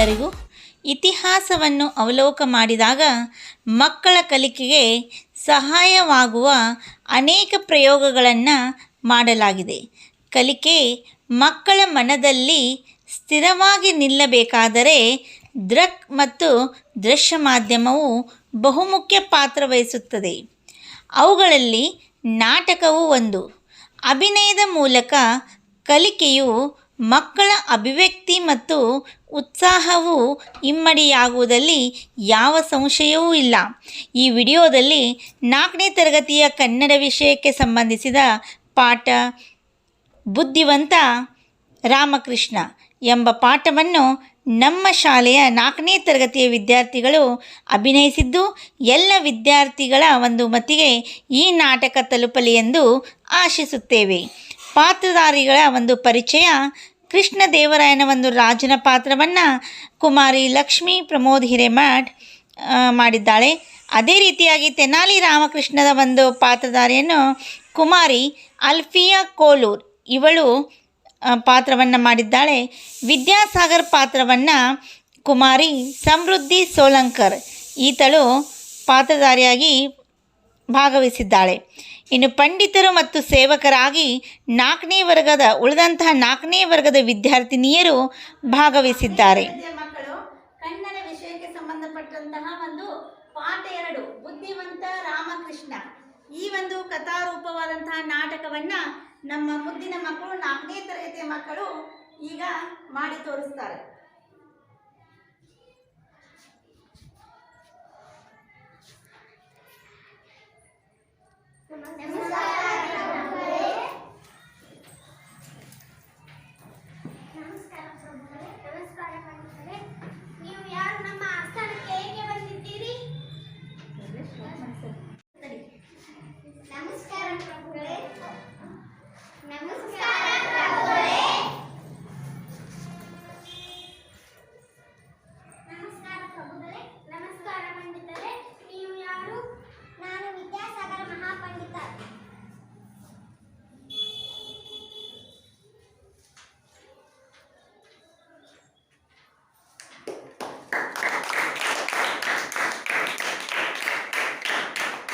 ಎಲ್ಲರಿಗೂ ಇತಿಹಾಸವನ್ನು ಅವಲೋಕ ಮಾಡಿದಾಗ ಮಕ್ಕಳ ಕಲಿಕೆಗೆ ಸಹಾಯವಾಗುವ ಅನೇಕ ಪ್ರಯೋಗಗಳನ್ನು ಮಾಡಲಾಗಿದೆ. ಕಲಿಕೆ ಮಕ್ಕಳ ಮನದಲ್ಲಿ ಸ್ಥಿರವಾಗಿ ನಿಲ್ಲಬೇಕಾದರೆ ದೃಕ್ ಮತ್ತು ದೃಶ್ಯ ಮಾಧ್ಯಮವು ಬಹುಮುಖ್ಯ ಪಾತ್ರ ವಹಿಸುತ್ತದೆ. ಅವುಗಳಲ್ಲಿ ನಾಟಕವು ಒಂದು. ಅಭಿನಯದ ಮೂಲಕ ಕಲಿಕೆಯು ಮಕ್ಕಳ ಅಭಿವ್ಯಕ್ತಿ ಮತ್ತು ಉತ್ಸಾಹವು ಇಮ್ಮಡಿಯಾಗುವುದಲ್ಲಿ ಯಾವ ಸಂಶಯವೂ ಇಲ್ಲ. ಈ ವಿಡಿಯೋದಲ್ಲಿ ನಾಲ್ಕನೇ ತರಗತಿಯ ಕನ್ನಡ ವಿಷಯಕ್ಕೆ ಸಂಬಂಧಿಸಿದ ಪಾಠ ಬುದ್ಧಿವಂತ ರಾಮಕೃಷ್ಣ ಎಂಬ ಪಾಠವನ್ನು ನಮ್ಮ ಶಾಲೆಯ ನಾಲ್ಕನೇ ತರಗತಿಯ ವಿದ್ಯಾರ್ಥಿಗಳು ಅಭಿನಯಿಸಿದ್ದು ಎಲ್ಲ ವಿದ್ಯಾರ್ಥಿಗಳ ಒಂದು ಮತಿಗೆ ಈ ನಾಟಕ ತಲುಪಲಿ ಎಂದು ಆಶಿಸುತ್ತೇವೆ. ಪಾತ್ರಧಾರಿಗಳ ಒಂದು ಪರಿಚಯ ಕೃಷ್ಣ ದೇವರಾಯನ ಒಂದು ರಾಜನ ಪಾತ್ರವನ್ನು ಕುಮಾರಿ ಲಕ್ಷ್ಮೀ ಪ್ರಮೋದ್ ಹಿರೇಮಠ್ ಮಾಡಿದ್ದಾಳೆ. ಅದೇ ರೀತಿಯಾಗಿ ತೆನಾಲಿ ರಾಮಕೃಷ್ಣದ ಒಂದು ಪಾತ್ರಧಾರಿಯನ್ನು ಕುಮಾರಿ ಅಲ್ಫಿಯಾ ಕೋಲೂರ್ ಇವಳು ಪಾತ್ರವನ್ನು ಮಾಡಿದ್ದಾಳೆ. ವಿದ್ಯಾಸಾಗರ್ ಪಾತ್ರವನ್ನು ಕುಮಾರಿ ಸಮೃದ್ಧಿ ಸೋಲಂಕರ್ ಈತಳು ಪಾತ್ರಧಾರಿಯಾಗಿ ಭಾಗವಹಿಸಿದ್ದಾಳೆ. ಇನ್ನು ಪಂಡಿತರು ಮತ್ತು ಸೇವಕರಾಗಿ ನಾಲ್ಕನೇ ವರ್ಗದ, ಉಳಿದಂತಹ ನಾಲ್ಕನೇ ವರ್ಗದ ವಿದ್ಯಾರ್ಥಿನಿಯರು ಭಾಗವಹಿಸಿದ್ದಾರೆ. ಕನ್ನಡ ವಿಷಯಕ್ಕೆ ಸಂಬಂಧಪಟ್ಟಂತಹ ಒಂದು ಪಾಠ ಎರಡು, ಬುದ್ಧಿವಂತ ರಾಮಕೃಷ್ಣ. ಈ ಒಂದು ಕಥಾರೂಪವಾದಂತಹ ನಾಟಕವನ್ನ ನಮ್ಮ ಮುದ್ದಿನ ಮಕ್ಕಳು, ನಾಲ್ಕನೇ ತರಗತಿಯ ಮಕ್ಕಳು ಈಗ ಮಾಡಿ ತೋರಿಸ್ತಾರೆ. ನಮಸ್ಕಾರ ಪ್ರಭುಗಳೇ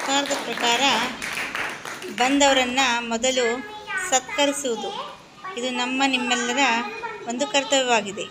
ಸರ್ಕಾರದ ಪ್ರಕಾರ ಬಂದವರನ್ನು ಮೊದಲು ಸತ್ಕರಿಸುವುದು. ಇದು ನಮ್ಮ ನಿಮ್ಮೆಲ್ಲರ ಒಂದು ಕರ್ತವ್ಯವಾಗಿದೆ.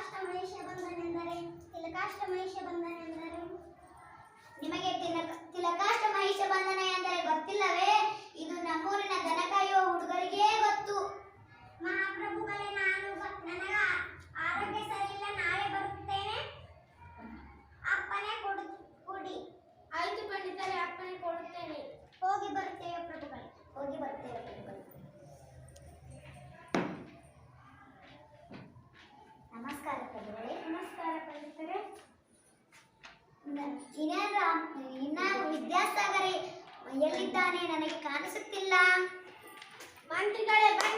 ಏನು ತಿಲಕಾಷ್ಟ ಮಹಿಷ ಬಂಧನ ಇನ್ನ ಇನ್ನ ವಿದ್ಯಾಸಾಗರ ಎಲ್ಲಿದ್ದಾನೆ ನನಗೆ ಕಾಣಿಸುತ್ತಿಲ್ಲ. ಮಂತ್ರಿಗಳೇ ಬನ್ನಿ.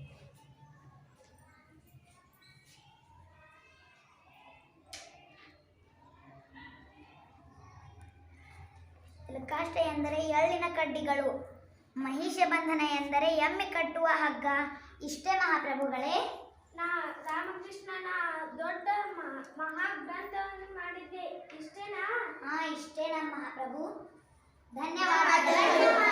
ತಿಲಕಾಷ್ಟ ಎಂದರೆ ಎಳ್ಳಿನ ಕಡ್ಡಿಗಳು. ಮಹಿಷ ಬಂಧನ ಎಂದರೆ ಎಮ್ಮೆ ಕಟ್ಟುವ ಹಗ್ಗ. ಇಷ್ಟೇ ಮಹಾಪ್ರಭುಗಳೇ. ನಾ ರಾಮಕೃಷ್ಣನ ದೊಡ್ಡ ಮಹಾಗ್ರಂಥವನ್ನು ಮಾಡಿದ್ದೆ. ಇಷ್ಟೇನಾ? ಹಾ ಇಷ್ಟೇನಾ ಮಹಾಪ್ರಭು. ಧನ್ಯವಾದಗಳು.